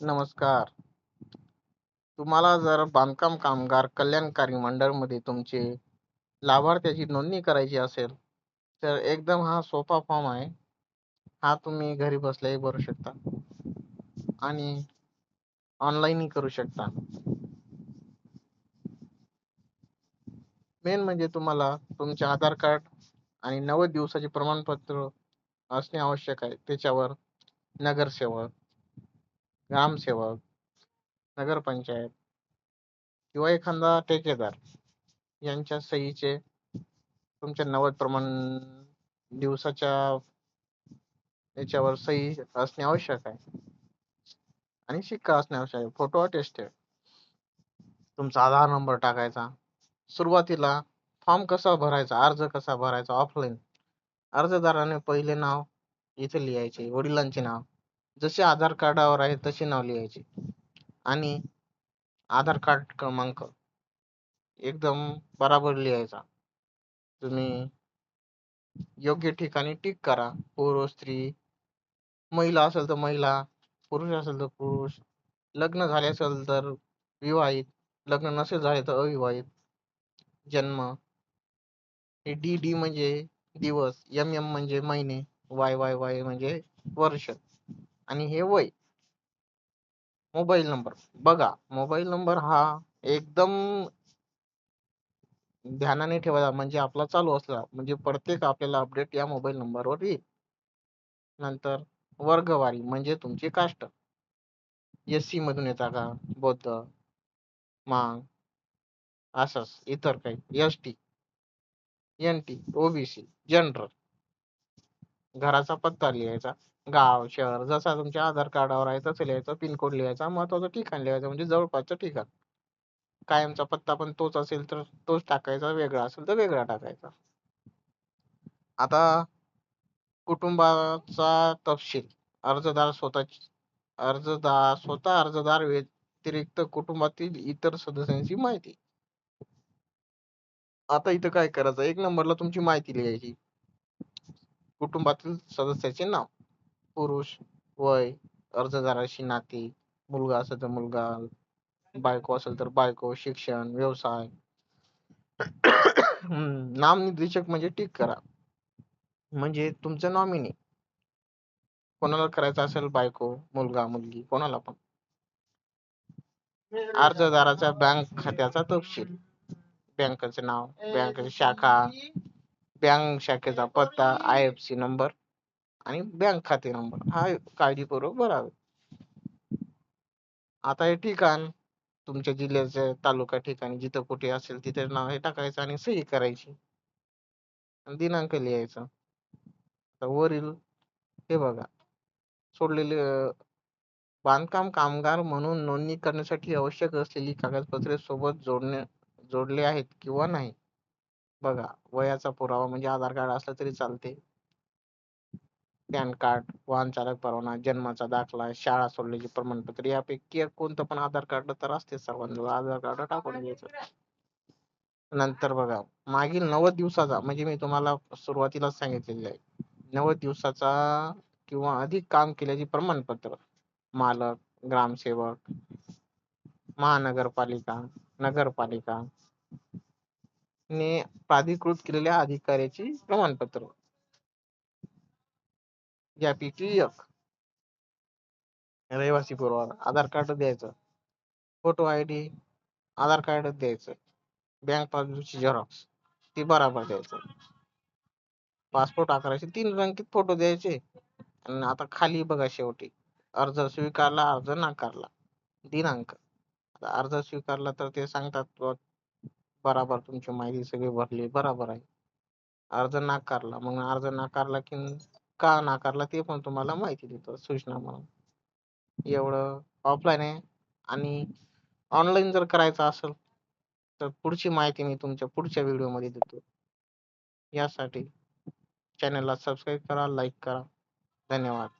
नमस्कार. तुम्हाला जर बांधकाम कामगार कल्याणकारी मंडळमध्ये तुमचे लाभार्थ्याची नोंदणी करायची असेल तर एकदम हा सोपा फॉर्म आहे. हा तुम्ही घरी बसल्याही भरू शकता आणि ऑनलाईनही करू शकता. मेन म्हणजे तुम्हाला तुमचे आधार कार्ड आणि नव्वद दिवसाचे प्रमाणपत्र असणे आवश्यक आहे. त्याच्यावर नगरसेवक ग्रामसेवक नगरपंचायत किंवा एखादा ठेकेदार यांच्या सहीचे तुमच्या नव्वद प्रमाण दिवसाच्या याच्यावर सही असणे आवश्यक आहे. आणि शिक्का असणे आवश्यक आहे. फोटो अटेस्टेड तुमचा आधार नंबर टाकायचा. सुरुवातीला फॉर्म कसा भरायचा? अर्ज कसा भरायचा? ऑफलाईन अर्जदाराने पहिले नाव इथे लिहायचे वडिलांचे नाव. जसे आधार कार्डावर आहे तसे नाव लिहायचे. आणि आधार कार्ड क्रमांक एकदम बराबर लिहायचा. तुम्ही योग्य ठिकाणी टिक करा. पुरुष स्त्री महिला असेल तर महिला पुरुष असेल तर पुरुष. लग्न झाले असेल तर विवाहित लग्न नसेल झाले तर अविवाहित. जन्म हे डी डी म्हणजे दिवस एम एम म्हणजे महिने वाय वाय वाय म्हणजे वर्ष आणि हे वय. Mobile number. बघा मोबाईल नंबर हा एकदम ध्यानाने ठेवायला म्हणजे आपला चालू असला म्हणजे प्रत्येक आपल्याला अपडेट या मोबाईल नंबरवर येईल नंतर वर्गवारी म्हणजे तुमची कास्ट एस सी मधून येता का? बौद्ध मांग असंच इतर काही S T N T OBC general घराचा पत्ता लिहायचा गाव शहर जसा तुमच्या आधार कार्डावर आहे तसं लिहायचं पिनकोड लिहायचा महत्वाचं ठिकाण लिहायचं म्हणजे जवळपासचं ठिकाण. कायमचा पत्ता पण तोच असेल तर तोच टाकायचा वेगळा असेल तर वेगळा टाकायचा. आता कुटुंबाचा तपशील अर्जदार स्वतःची अर्जदार स्वतः अर्जदार व्यतिरिक्त कुटुंबातील इतर सदस्यांची माहिती. आता इथं काय करायचं? एक नंबरला तुमची माहिती लिहायची कुटुंबातील सदस्याचे नाव. पुरुष वय अर्जदाराशी नाते मुलगा असेल तर मुलगा बायको असेल तर बायको शिक्षण व्यवसाय. नाम निर्देशक म्हणजे टिक करा. म्हणजे तुमचं नॉमिनी कोणाला करायचं असेल? बायको मुलगा मुलगी कोणाला पण. अर्जदाराच्या बँक खात्याचा तपशील. बँकेचे नाव बँकेची शाखा बँक शाखेचा पत्ता आय एफ सी नंबर आणि बँक खाते नंबर हा काळजीपूर्वक भरावे. आता हे ठिकाण तुमच्या जिल्ह्याचे तालुका ठिकाणी जिथं कुठे असेल तिथे नाव हे टाकायचं आणि सही करायची. दिनांक लिहायचा. आता वरील हे बघा. सोडलेले बांधकाम कामगार म्हणून नोंदणी करण्यासाठी आवश्यक असलेली कागदपत्रे सोबत जोडणे जोडले आहेत किंवा नाही. बघा वयाचा पुरावा म्हणजे आधार कार्ड असलं तरी चालते. पॅन कार्ड वाहन चालक परवाना जन्माचा दाखला शाळा सोडल्याचे प्रमाणपत्र यापैकी कोणतं पण आधार कार्ड तर असते सर्वांजवळ आधार कार्ड टाकून घ्यायचं. नंतर बघा मागील नव्वद दिवसाचा म्हणजे मी तुम्हाला सुरुवातीलाच सांगितलेलं आहे. नव्वद दिवसाचा किंवा अधिक काम केल्याचे प्रमाणपत्र. मालक ग्रामसेवक महानगरपालिका नगरपालिका ने प्राधिकृत केलेल्या अधिकाऱ्याची प्रमाणपत्र. यापैकी एक. रहिवासी पुरावा आधार कार्ड द्यायचं. Photo I D Aadhaar card द्यायचं. बँक पासबुकची झेरॉक्स ती बराबर द्यायचं. पासपोर्ट आकाराचे तीन रंगीत फोटो द्यायचे. आणि आता खाली बघा शेवटी. अर्ज स्वीकारला अर्ज नाकारला. दिनांक. अर्ज स्वीकारला तर ते सांगतात बराबर तुमची माहिती सगळी भरली बराबर आहे. अर्ज नाकारला. मग अर्ज नाकारला की का नाकारला ते पण तुम्हाला माहिती देतो सूचना म्हणून. एवढं ऑफलाईन आहे. आणि ऑनलाईन जर करायचं असेल तर पुढची माहिती मी तुमच्या पुढच्या व्हिडिओमध्ये देतो. यासाठी चॅनलला सबस्क्राईब करा लाईक करा. धन्यवाद.